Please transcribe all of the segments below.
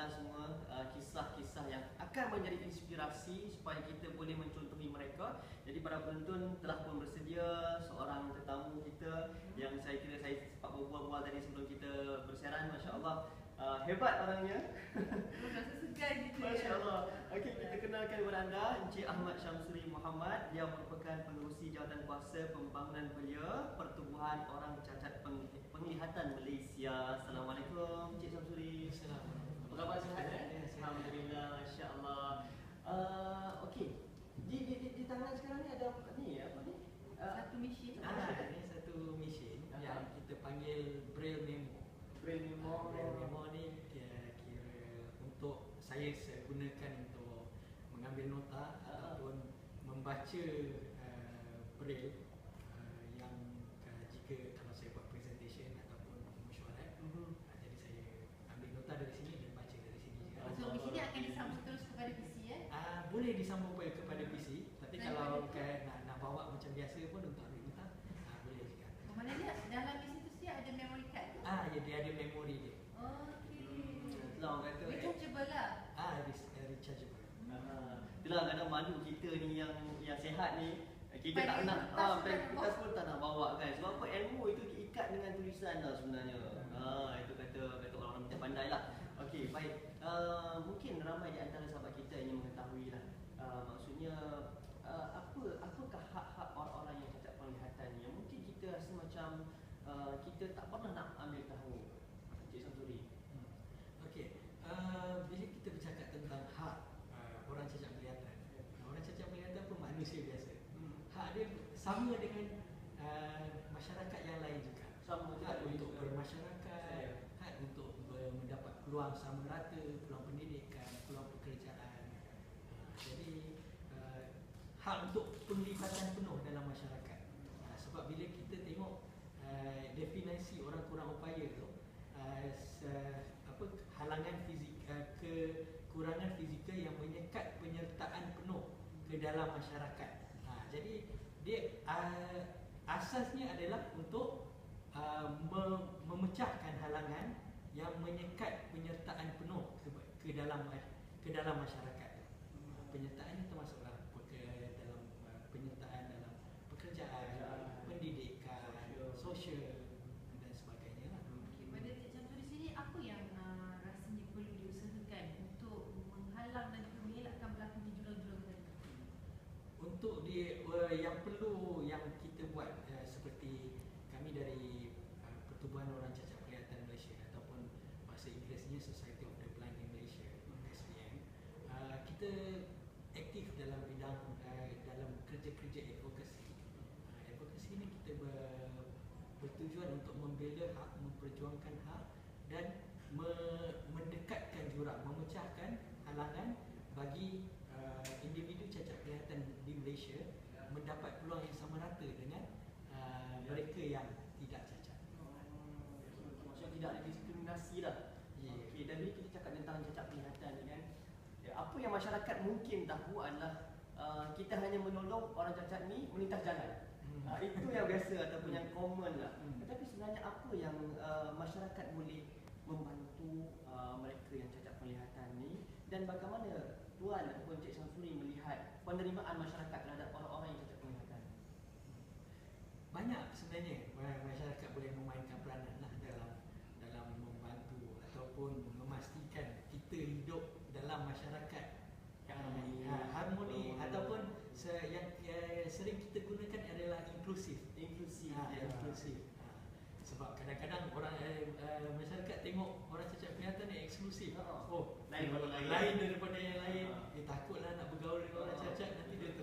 anda semua uh, kisah-kisah yang akan menjadi inspirasi supaya kita boleh mencontohi mereka. Jadi para penonton telah pun bersedia seorang tetamu kita yang saya kira saya sempat berbual-bual tadi sebelum kita bersiaran masya-Allah uh, hebat orangnya. Rasa segan gitu ya. Masya Allah. Okey, kita kenalkan kepada anda Encik Ahmad Syamsuri Muhammad. Dia merupakan pengerusi jawatan kuasa pembangunan belia pertubuhan orang cacat peng- penglihatan Malaysia. Assalamualaikum Encik Syamsuri. Assalamualaikum. Khabar sihat? Ya, Eh? sihat. Alhamdulillah, masya-Allah. Uh, okey. Di, di, di, di tangan sekarang ni ada apa ni? Apa ni? Uh, Satu mesin. Ah, ini satu mesin Aha. yang kita panggil braille memo. brain memo. Braille memo ni kira, kira untuk saya saya gunakan untuk mengambil nota Ah. ataupun membaca uh, braille uh, yang uh, jika kalau saya buat presentation ataupun mesyuarat Mhm. uh, jadi saya ambil nota dari sini dan baca dari sini juga. Ah. So mesin ni akan disambung terus kepada PC ya. Ah, boleh disambung ke- kepada PC tapi Dan kalau pada- kan nak, nak bawa macam biasa pun untuk ambil nota ah, boleh juga. Mana dia dalam mesin tu sendiri ada memory card tu. Ah, ya dia ada memori dia. Okey. Itulah orang kata. eh, Rechargeable lah. Ah, re- uh, rechargeable. Ah, itulah kadang malu kita ni yang yang sehat ni kita tak Pen nak ah pen tak bawa. pun tak nak bawa kan sebab apa ilmu itu diikat dengan tulisan lah sebenarnya ah itu kata kata orang-orang macam pandai lah okey baik uh, mungkin ramai di antara sahabat kita yang ingin mengetahui lah uh, maksudnya uh, apa apakah hak-hak orang-orang yang cacat penglihatan yang mungkin kita rasa macam uh, kita tak pernah nak ambil tahu Cik Samsuri Hmm. Okey, uh, bila kita bercakap tentang hak uh, orang cacat penglihatan, orang cacat penglihatan pun manusia biasa. Hmm. Hak dia sama dengan uh, masyarakat yang lain juga. Sama juga hak untuk juga. bermasyarakat, Saya. hak untuk ber- mendapat peluang sama rata, peluang pendidikan, peluang pekerjaan. Uh, jadi uh, hak untuk penglibatan penuh dalam masyarakat. Uh, sebab bila kita tengok uh, definisi orang kurang upaya tu uh, se- apa halangan fizik uh, kekurangan fizikal yang menyekat penyertaan penuh ke dalam masyarakat. Ha, jadi dia uh, asasnya adalah untuk uh, me- memecahkan halangan yang menyekat penyertaan penuh ke, ke dalam ke dalam masyarakat. Uh, penyertaan ini termasuklah ke dalam uh, penyertaan dalam pekerjaan, Pekerjaan, pendidikan, sosial. sosial dan sebagainya. lah. Okey, pada Cik Syamsul di sini apa yang uh, rasanya perlu diusahakan untuk menghalang dan juga mengelakkan berlakunya jurang-jurang tadi? Uh, yang perlu yang kita buat uh, seperti kami dari uh, Pertubuhan Orang Cacat Penglihatan Malaysia ataupun bahasa Inggerisnya Society of the Blind in Malaysia SPM uh, kita aktif dalam bidang uh, dalam kerja-kerja advokasi. Uh, advokasi ini kita ber, bertujuan untuk membela hak, memperjuangkan hak dan me, mendekatkan jurang, memecahkan halangan bagi uh, individu cacat penglihatan di Malaysia mendapat peluang yang sama rata dengan uh, mereka yang tidak cacat. Maksudnya tidak ada diskriminasi lah Ya. Okey, dan bila kita cakap tentang cacat penglihatan ni kan ya, Apa yang masyarakat mungkin tahu adalah uh, Kita hanya menolong orang cacat ni melintas jalan Hmm. uh, Itu yang biasa ataupun yang common lah Hmm. Tetapi sebenarnya apa yang uh, masyarakat boleh membantu uh, mereka yang cacat penglihatan ni Dan bagaimana Tuan ataupun Cik Samsuri melihat penerimaan masyarakat terhadap orang-orang yang cacat penglihatan banyak sebenarnya ma- masyarakat boleh memainkan peranan lah dalam dalam membantu ataupun memastikan kita hidup dalam masyarakat yang Harmoni. ha, harmoni Harmoni. ataupun se- yang eh, sering kita gunakan adalah inklusif Inklusif ha, ya. inklusif ha. sebab kadang-kadang orang eh, eh, masyarakat tengok orang cacat penglihatan yang eksklusif Ha. oh Lain lain. lain daripada yang lain Ha. eh takutlah nak bergaul dengan orang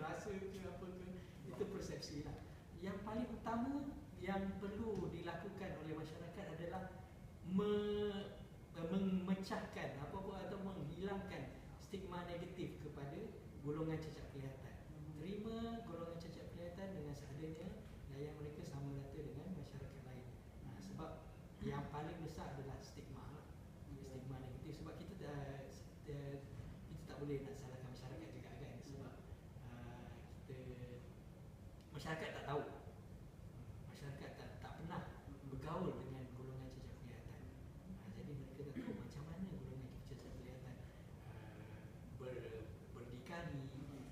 Terasa ke apa ke itu persepsi lah yang paling utama yang perlu dilakukan oleh masyarakat adalah me, memecahkan apa apa atau menghilangkan stigma negatif kepada golongan cacat penglihatan. Terima golongan cacat penglihatan dengan seadanya layan mereka sama rata dengan masyarakat lain. Ha, sebab yang paling besar adalah stigma. lah. Stigma negatif sebab kita dah, kita, kita tak boleh nak salahkan masyarakat juga kan sebab uh, kita masyarakat tak tahu. Masyarakat tak tak pernah bergaul dengan golongan cacat penglihatan. Ha, jadi mereka tak tahu macam mana golongan cacat penglihatan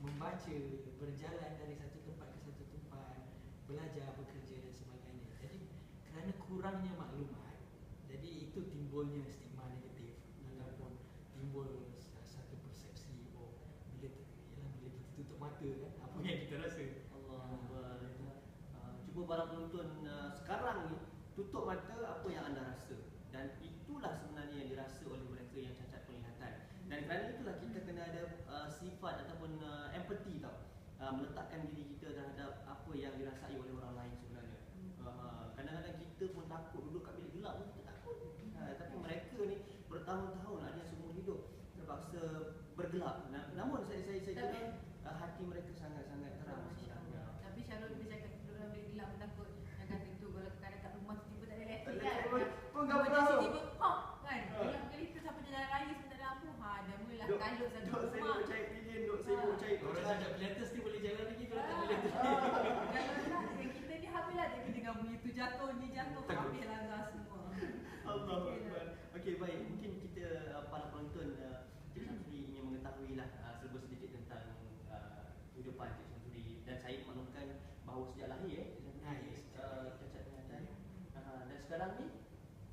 membaca, berjalan dari satu tempat ke satu tempat, belajar, bekerja dan sebagainya. Jadi kerana kurangnya maklumat, jadi itu timbulnya stigma negatif ataupun timbul sa- satu persepsi oh bila tu- yalah, bila kita tutup mata kan apa yang kita rasa. Allah Akbar. Para penonton uh, sekarang ni tutup mata apa yang anda rasa dan itulah sebenarnya yang dirasa oleh mereka yang cacat penglihatan. Dan kerana itulah kita kena ada uh, sifat ataupun uh, empathy tau. Uh, meletakkan diri kita terhadap apa yang dirasai oleh orang lain sebenarnya. Uh, kadang-kadang kita pun takut duduk kat bilik gelap pun kita takut. Uh, tapi mereka ni bertahun-tahun ada yang seumur hidup terpaksa bergelap. Nah, namun saya saya saya kira Tapi- uh, hati mereka sangat-sangat terang Masya sebenarnya. Allah. Tapi Syarul dia cakap duduk dalam bilik gelap pun takut Yang kata tu kalau kadang kat rumah tiba-tiba tak ada Tak elektrik ada kan pun- pun kau Tiba-tiba tahu. tiba-tiba pop kan Ha. Gelap kali tu sampai jalan raya sebentar ada lampu Ha dah mulalah Duk- kalut satu Duk sibuk rumah cari lilin, duk sibuk Ah. cari Orang kocan. cakap pilates ni boleh jalan lagi kalau tak Ah. pilates. Kalau nak dengan kita ni habislah Jadi dengan bunyi tu jatuh ni jatuh Takut. Habis langgar semua Allah Okey Akbar. lah. Okey baik, mungkin kita uh, para penonton uh, Cik Syamsuri ingin mengetahui lah uh, serba sedikit tentang uh, kehidupan Cik Syamsuri dan saya maklumkan bahawa sejak lahir eh sejak uh, cacat penglihatan. Uh, dan sekarang ni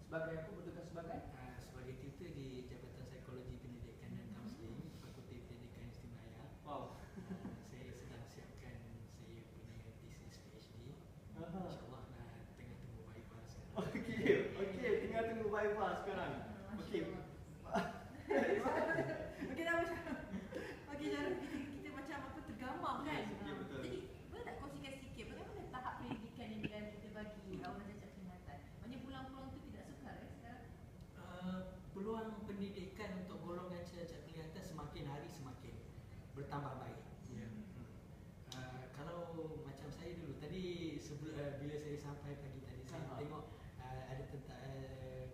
sebagai apa bertugas sebagai? Ah, sebagai tutor di Jabatan Psikologi Pendidikan dan Kaunseling Fakulti Pendidikan Istimewa Wow. Ah, saya sedang siapkan saya punya thesis PhD Aha. InsyaAllah ah, tengah tunggu viva sekarang Okey, okey tinggal tunggu Viva sekarang. Ah, Masya Okey. Okey dah macam Okey Syarul kita, kita macam apa tergamam kan Ya, ya, Ha. betul. Jadi boleh tak kongsikan sikit Bagaimana tahap pendidikan yang yang kita bagi Orang cacat penglihatan Maksudnya pulang-pulang tu tidak sukar eh sekarang Ah, Peluang pendidikan untuk golongan cacat penglihatan semakin hari semakin bertambah baik Ya. Ah, Kalau macam saya dulu Tadi sebelum, uh, bila saya sampai pagi tadi Saya Aha. tengok uh, ada tentang uh,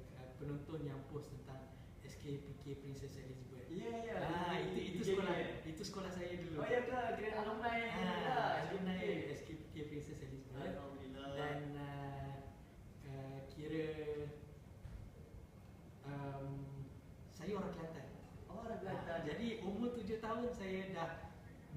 penonton yang post tentang SKPK Princess Elizabeth Ya ya. Ah, itu itu sekolah di- itu sekolah saya dulu. Oh ya ke? Kira alumni Ah, alumni SKPK. SKPK Princess Elizabeth Alhamdulillah. dan uh, uh, kira um, saya orang Kelantan. oh orang Ah, Kelantan. jadi umur tujuh tahun saya dah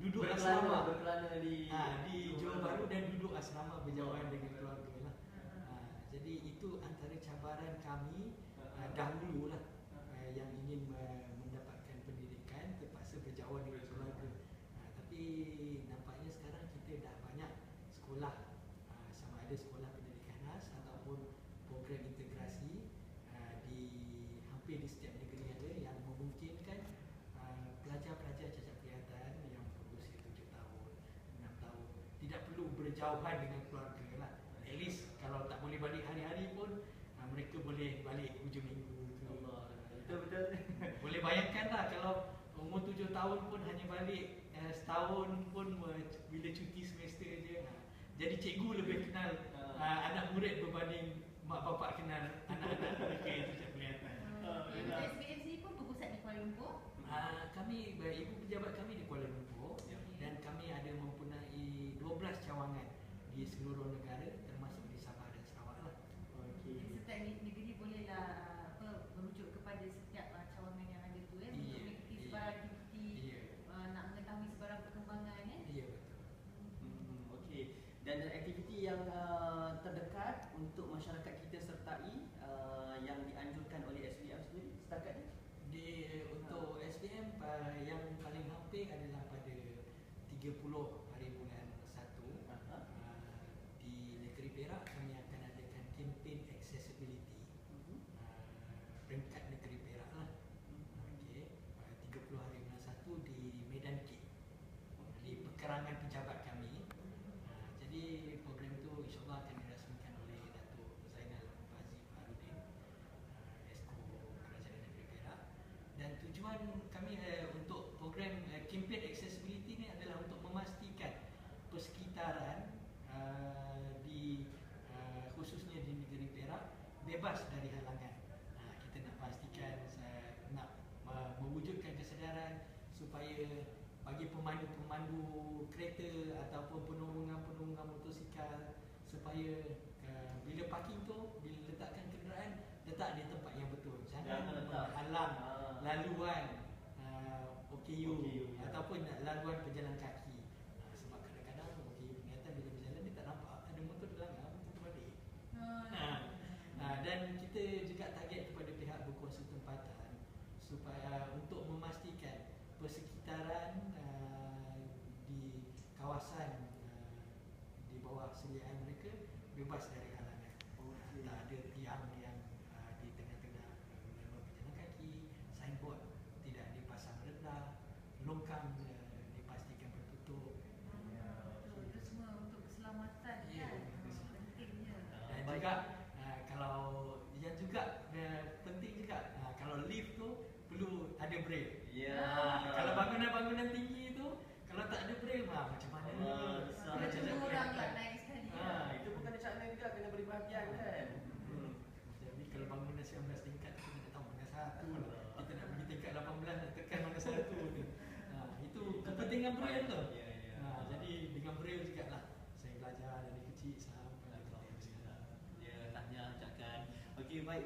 duduk berkelana, asrama berkelana di ah, di Johor Bahru dan duduk asrama berjauhan dengan keluarga lah. Ha. Ah, jadi itu antara cabaran kami uh, dahulu lah uh, yang ingin uh, mendapatkan pendidikan terpaksa berjauhan dengan keluarga. Uh, tapi nampaknya sekarang kita dah banyak sekolah uh, sama ada sekolah pendidikan khas ataupun program integrasi uh, di hampir di setiap negeri ada yang memungkinkan uh, pelajar-pelajar cacat penglihatan yang berusia 7 tahun, 6 tahun tidak perlu berjauhan dengan setahun tahun pun hanya balik uh, setahun pun bila cuti semester je. Uh. Jadi cikgu lebih kenal uh. Uh, anak murid berbanding mak bapak kenal anak-anak mereka yang tidak kelihatan. Ah, SBMC pun berpusat di Kuala Lumpur? Ah, kami, ibu pejabat kami di Kuala Lumpur dan kami ada mempunyai 12 cawangan di seluruh negara termasuk di Sabah dan Sarawak lah. Okay. Setelah 30 hari bulan 1 Aha. uh, di negeri Perak supaya uh, bila parking tu bila letakkan kenderaan letak di tempat yang betul. Jangan menghalang ha. laluan eh, uh, OKU, OKU ya. ataupun laluan pejalan kaki. Ah, dan kita juga target kepada pihak berkuasa tempatan supaya untuk memastikan persekitaran uh, di kawasan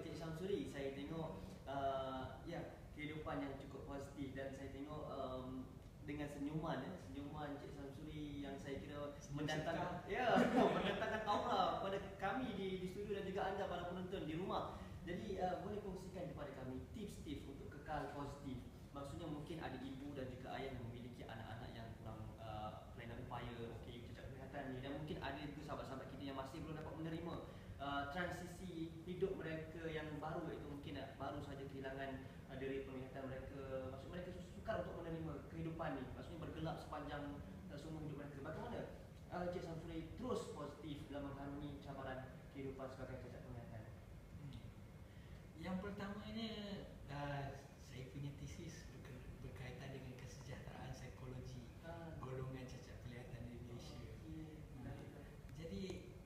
Cik Syamsuri Saya tengok uh, ya kehidupan yang cukup positif Dan saya tengok um, dengan senyuman ya, Senyuman Cik Syamsuri yang saya kira mendatangkan. Ya, mendatangkan aura kepada kami di, di studio dan juga anda para penonton di rumah Jadi uh, boleh kongsikan kepada kami tips-tips untuk kekal positif Maksudnya mungkin ada ibu dan juga ayah yang memiliki anak-anak yang kurang uh, kelainan upaya Okey, cacat penglihatan ni Dan mungkin ada juga sahabat-sahabat kita yang masih belum dapat menerima uh, transisi hidup mereka yang baru iaitu mungkin uh, baru saja kehilangan uh, dari penglihatan mereka maksud mereka sukar untuk menerima kehidupan ni. Maksudnya bergelap sepanjang uh, semua hidup mereka. Bagaimana uh, Cik Samsuri terus positif dalam mengharungi cabaran kehidupan sebagai cacat penglihatan? Hmm. Yang pertamanya uh, saya punya tesis berke- berkaitan dengan kesejahteraan psikologi uh, golongan cacat penglihatan di Malaysia. okay. Jadi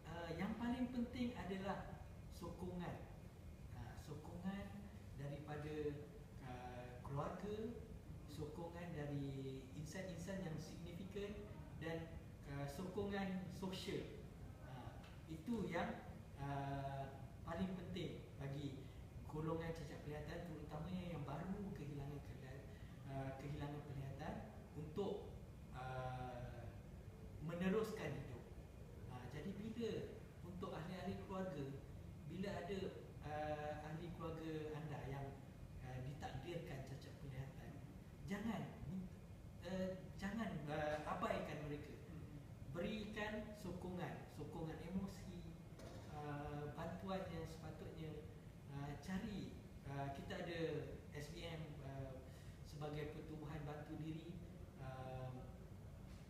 uh, yang paling penting adalah sokongan, uh, sokongan daripada uh, keluarga, sokongan dari insan-insan yang signifikan dan uh, sokongan sosial. Uh, itu yang uh, paling penting bagi golongan cacat penglihatan terutamanya yang baru kehilangan kelihatan, uh, kehilangan penglihatan untuk uh, meneruskan hidup. Ha, jadi bila untuk ahli-ahli keluarga, bila ada uh, ahli keluarga anda yang uh, ditakdirkan cacat penglihatan, jangan uh, jangan uh, abaikan mereka. Berikan sokongan, sokongan emosi, uh, bantuan yang sepatutnya uh, cari. Uh, kita ada SBM uh, sebagai pertubuhan bantu diri uh,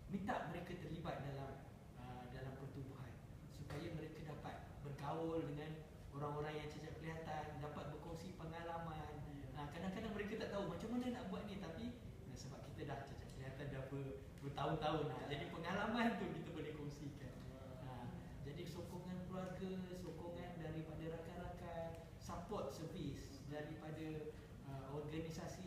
minta mereka terlibat dalam uh, dalam pertubuhan supaya mereka dapat bergaul dengan orang-orang yang cacat penglihatan, dapat berkongsi pengalaman. Uh, kadang-kadang mereka tak tahu macam mana nak buat ni tapi uh, sebab kita dah cacat penglihatan dah ber, bertahun-tahun uh, jadi pengalaman tu kita boleh kongsikan. Uh, jadi sokongan keluarga, sokongan daripada rakan-rakan, support service daripada uh, organisasi